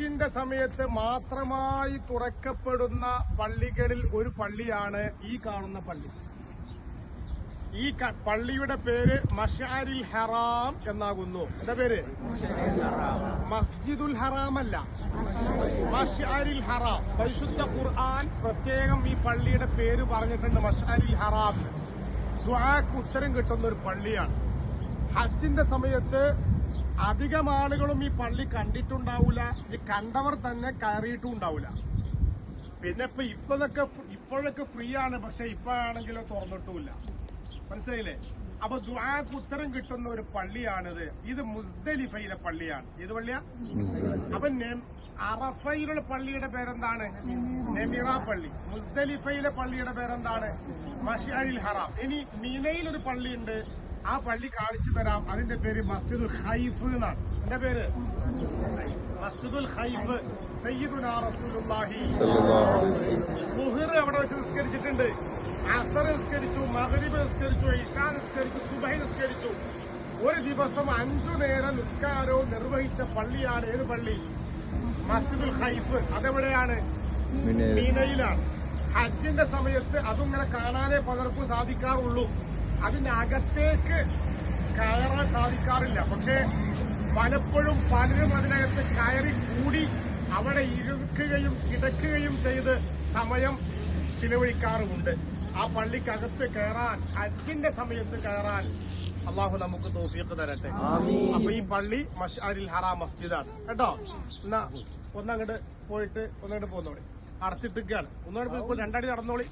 ഹജ്ജിന്റെ സമയത്ത് മാത്രമായി തുറക്കപ്പെടുന്ന പള്ളികളിൽ ഒരു പള്ളിയാണ് ഈ കാണുന്ന പള്ളി. ഈ പള്ളിയുടെ പേര് മഷാരിൽ ഹറാം എന്നാകുന്നു. എന്താ പേര്? മസ്ജിദുൽ ഹറാം അല്ല. മഷാരിൽ ഹറാം. പരിശുദ്ധ ഖുർആൻ പ്രത്യേകം ഈ പള്ളിയുടെ പേര് പറഞ്ഞിട്ടുണ്ട് മഷാരിൽ ഹറാം. ദുആക്ക് ഉത്തരം കിട്ടുന്ന ഒരു പള്ളിയാണ്. ഹജ്ജിന്റെ സമയത്ത് അധികം ആളുകളും ഈ പള്ളി കണ്ടിട്ടുണ്ടാവില്ല ഈ കണ്ടവർ തന്നെ കയറിയിട്ടും ഉണ്ടാവൂല. പിന്നെ ഇപ്പൊ ഇപ്പതൊക്കെ ഇപ്പോഴൊക്കെ ഫ്രീ ആണ് പക്ഷെ ഇപ്പോഴാണെങ്കിലോ തുറന്നിട്ടുമില്ല. മനസ്സിലായില്ലേ? അപ്പൊ ദുആക്ക് ഉത്തരം കിട്ടുന്ന ഒരു പള്ളിയാണിത്. ഇത് മുസ്ദലിഫയിലെ പള്ളിയാണ്. ഏത് പള്ളിയാ? അപ്പൊ അറഫയിലുള്ള പള്ളിയുടെ പേരെന്താണ്? നെമിറ പള്ളി. മുസ്ദലിഫയിലെ പള്ളിയുടെ പേരെന്താണ്? മഷാരിൽ ഹറാം. ഇനി മീനയിൽ ഒരു പള്ളിയുണ്ട്. ആ പള്ളി കാണിച്ചു തരാം. അതിന്റെ പേര് മസ്ജിദുൽ ഖൈഫ് എന്നാണ്. എന്റെ പേര്? മസ്ജിദുൽ ഖൈഫ്. സയ്യിദുനാ റസൂലുള്ളാഹി. മുഹിർ അവിടെ വെച്ച് നിസ്കരിച്ചിട്ടുണ്ട്. അസർ നിസ്കരിച്ചു മഹരിബ് നിസ്കരിച്ചു ഇഷാ നിസ്കരിച്ചു സുബൈ നിസ്കരിച്ചു. ഒരു ദിവസം അഞ്ചു നേരം നിസ്കാരവും നിർവഹിച്ച പള്ളിയാണ് ഏത് പള്ളി? മസ്ജിദുൽ ഖൈഫ്. അതെവിടെയാണ്? മീനയിലാണ്. ഹജ്ജിന്റെ സമയത്ത് അതും ഇങ്ങനെ കാണാനേ പലർക്കും സാധിക്കാറുള്ളൂ. അതിന്റെ അകത്തേക്ക് കയറാൻ സാധിക്കാറില്ല. പക്ഷേ പലപ്പോഴും പലരും അതിനകത്ത് കയറി കൂടി അവിടെ ഇരുക്കുകയും കിടക്കുകയും ചെയ്ത് സമയം ചിലവഴിക്കാറുമുണ്ട്. ആ പള്ളിക്കകത്ത് കയറാൻ അച്ഛന്റെ സമയത്ത് കയറാൻ അള്ളാഹു നമുക്ക് തോഫിയൊക്കെ തരട്ടെ. അപ്പൊ ഈ പള്ളി മഷാരിൽ ഹറാ മസ്ജിദാണ്. കേട്ടോ? എന്നാ ഒന്നങ്ങോട്ട് പോയിട്ട് ഒന്നങ്ങോട്ട് പോന്നോളി. അടച്ചിട്ടിരിക്കുകയാണ്. ഒന്നങ്ങോട്ട് പോയി രണ്ടടി നടന്നോളി.